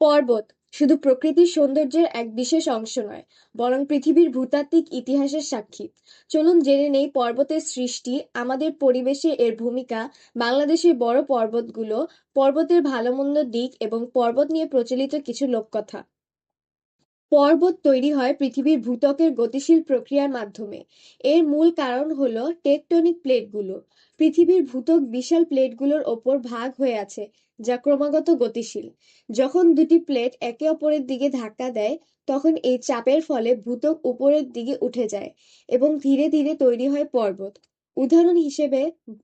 পর্বত শুধু প্রকৃতির সৌন্দর্যের এক বিশেষ অংশ নয়, বরং পৃথিবীর ভূতাত্ত্বিক ইতিহাসের সাক্ষী। চলুন জেনে নেই পর্বতের সৃষ্টি, আমাদের পরিবেশে এর ভূমিকা, বাংলাদেশের বড় পর্বতগুলো, পর্বতের ভালো-মন্দ দিক এবং পর্বত নিয়ে প্রচলিত কিছু লোককথা। পর্বত তৈরি হয় পৃথিবীর ভূত্বকের গতিশীল প্রক্রিয়ার মাধ্যমে। এর মূল কারণ হল টেকটনিক প্লেটগুলো। পৃথিবীর ভূত্বক বিশাল প্লেটগুলোর ওপর ভাগ হয়ে আছে, যা ক্রমাগত গতিশীল। যখন দুটি প্লেট একে অপরের দিকে ধাক্কা দেয়, তখন এই চাপের ফলে ভূত্বক উপরের দিকে উঠে যায় এবং ধীরে ধীরে তৈরি হয় পর্বত। উদাহরণ হিসেবে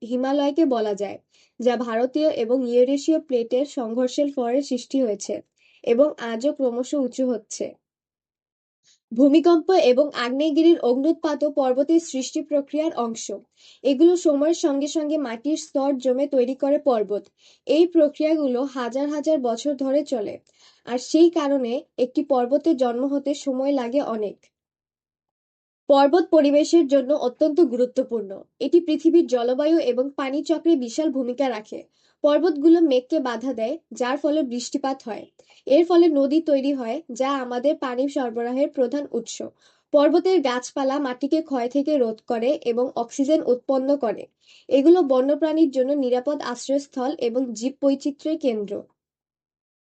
হিমালয়কে বলা যায়, যা ভারতীয় এবং ইউরেশীয় প্লেটের সংঘর্ষের ফলে সৃষ্টি হয়েছে এবং আজও ক্রমশ উঁচু হচ্ছে। ভূমিকম্প এবং আগ্নেয়গিরির অগ্ন্যুৎপাতও পর্বতের সৃষ্টি প্রক্রিয়ার অংশ। এগুলো সময়ের সঙ্গে সঙ্গে মাটির স্তর জমে তৈরি করে পর্বত। এই প্রক্রিয়াগুলো হাজার হাজার বছর ধরে চলে, আর সেই কারণে একটি পর্বতের জন্ম হতে সময় লাগে অনেক। পর্বত পরিবেশের জন্য অত্যন্ত গুরুত্বপূর্ণ। এটি পৃথিবীর জলবায়ু এবং পানি চক্রে বিশাল ভূমিকা রাখে। পর্বতগুলো মেঘকে বাধা দেয়, যার ফলে বৃষ্টিপাত হয়। এর ফলে নদী তৈরি হয়, যা আমাদের পানি সরবরাহের প্রধান উৎস। পর্বতের গাছপালা মাটিকে ক্ষয় থেকে রোধ করে এবং অক্সিজেন উৎপন্ন করে। এগুলো বন্যপ্রাণীর জন্য নিরাপদ আশ্রয়স্থল এবং জীববৈচিত্র্যের কেন্দ্র।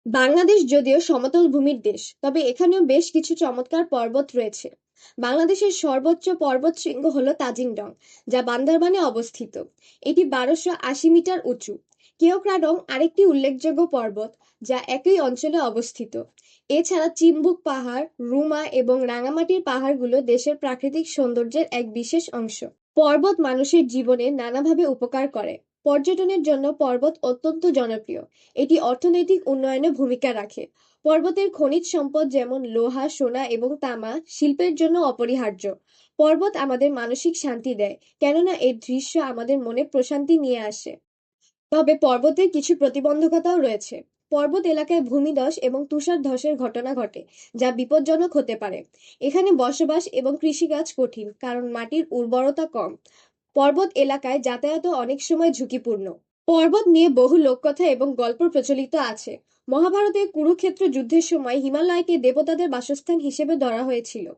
বাংলাদেশ যদিও সমতল ভূমির দেশ, তবে এখানেও বেশ কিছু চমৎকার পর্বত রয়েছে। বাংলাদেশের সর্বোচ্চ পর্বত শৃঙ্গ হল তাজিং-ডং, যা বান্দরবানে অবস্থিত। এটি বারোশো আশি মিটার উঁচু। কেওক্রাডং আরেকটি উল্লেখযোগ্য পর্বত, যা একই অঞ্চলে অবস্থিত। এছাড়া চিম্বুক পাহাড়, রুমা এবং রাঙামাটির পাহাড়গুলো দেশের প্রাকৃতিক সৌন্দর্যের এক বিশেষ অংশ। পর্বত মানুষের জীবনে নানাভাবে উপকার করে। পর্যটনের জন্য পর্বত অত্যন্ত জনপ্রিয়। এটি অর্থনৈতিক উন্নয়নে ভূমিকা রাখে। পর্বতের খনিজ সম্পদ যেমন লোহা, সোনা এবং তামা শিল্পের জন্য অপরিহার্য। পর্বত আমাদের মানসিক শান্তি দেয়, কেননা এর দৃশ্য আমাদের মনে প্রশান্তি নিয়ে আসে। তবে পর্বতের কিছু প্রতিবন্ধকতাও রয়েছে। পর্বত এলাকায় ভূমিধস এবং তুষার ধসের ঘটনা ঘটে, যা বিপজ্জনক হতে পারে। এখানে বসবাস এবং কৃষিকাজ কঠিন, কারণ মাটির উর্বরতা কম। পর্বত এলাকায় যাতায়াতও অনেক সময় ঝুঁকিপূর্ণ। পর্বত নিয়ে বহু লোককথা এবং গল্প প্রচলিত আছে। মহাভারতের কুরুক্ষেত্র যুদ্ধের সময় হিমালয়কে দেবতাদের বাসস্থান হিসেবে ধরা হয়েছিল।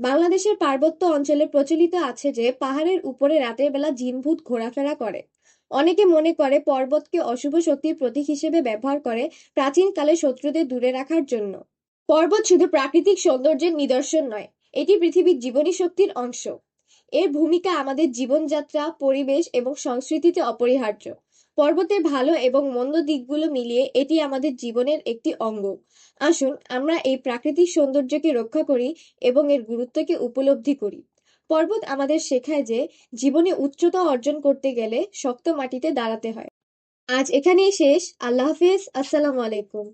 বাংলাদেশের পার্বত্য অঞ্চলে প্রচলিত আছে যে পাহাড়ের উপরে রাতের বেলা জিন-ভূত ঘোরাফেরা করে। অনেকে মনে করে পর্বতকে অশুভ শক্তির প্রতীক হিসেবে ব্যবহার করে প্রাচীনকালে শত্রুদের দূরে রাখার জন্য। পর্বত শুধু প্রাকৃতিক সৌন্দর্যের নিদর্শন নয়, এটি পৃথিবীর জীবনী শক্তির অংশ। এর ভূমিকা আমাদের জীবনযাত্রা, পরিবেশ এবং সংস্কৃতিতে অপরিহার্য। পর্বতের ভালো এবং মন্দ দিকগুলো মিলিয়ে এটি আমাদের জীবনের একটি অঙ্গ। আসুন আমরা এই প্রাকৃতিক সৌন্দর্যকে রক্ষা করি এবং এর গুরুত্বকে উপলব্ধি করি। পর্বত আমাদের শেখায় যে জীবনে উচ্চতা অর্জন করতে গেলে শক্ত মাটিতে দাঁড়াতে হয়। আজ এখানেই শেষ। আল্লাহ হাফেজ। আসসালামু আলাইকুম।